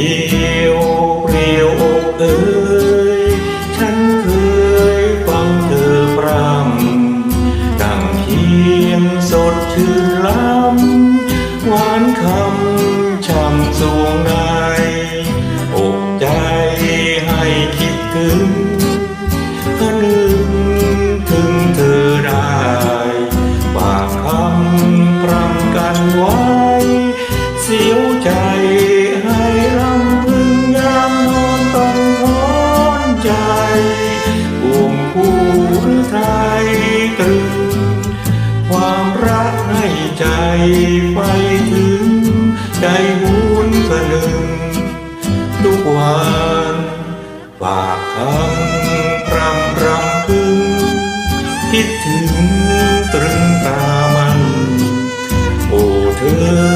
ดียวเปลี่ยวอกเอ้ยฉันเคยฟังเธอรำดังเทียนสดชื่นล้ำหวานคำช่ำสวงในอกใจให้คิดถึง สลึงทุกวันฝากคำรำรำพึง คิดถึงตรึงตามัน โอ้เธอ